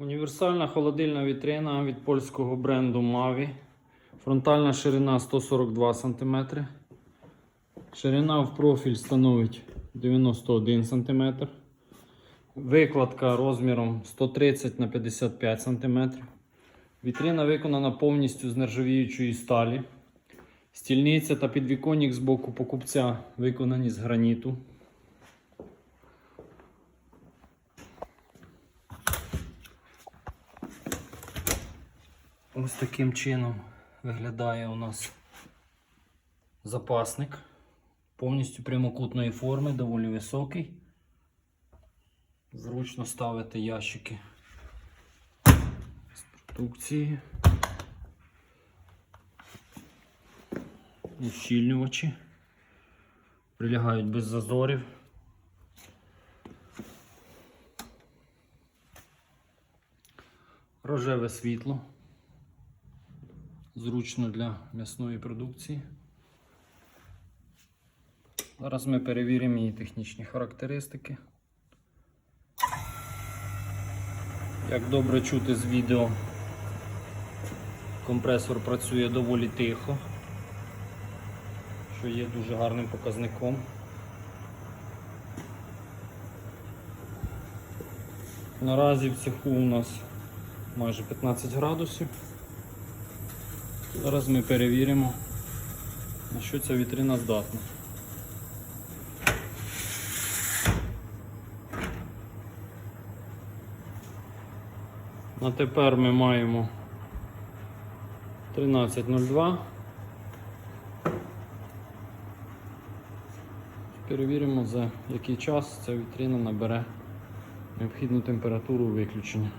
Універсальна холодильна вітрина від польського бренду Mavi. Фронтальна ширина 142 см. Ширина в профіль становить 91 см. Викладка розміром 130 на 55 см. Вітрина виконана повністю з нержавіючої сталі. Стільниця та підвіконник з боку покупця виконані з граніту. Ось таким чином виглядає у нас запасник. Повністю прямокутної форми, доволі високий. Зручно ставити ящики з продукції. Ущільнювачі. Прилягають без зазорів. Рожеве світло. Зручно для м'ясної продукції. Зараз ми перевіримо її технічні характеристики. Як добре чути з відео, компресор працює доволі тихо, що є дуже гарним показником. Наразі в цеху у нас майже 15 градусів. Зараз ми перевіримо, на що ця вітрина здатна. На тепер ми маємо 13.02. Перевіримо за який час ця вітрина набере необхідну температуру виключення.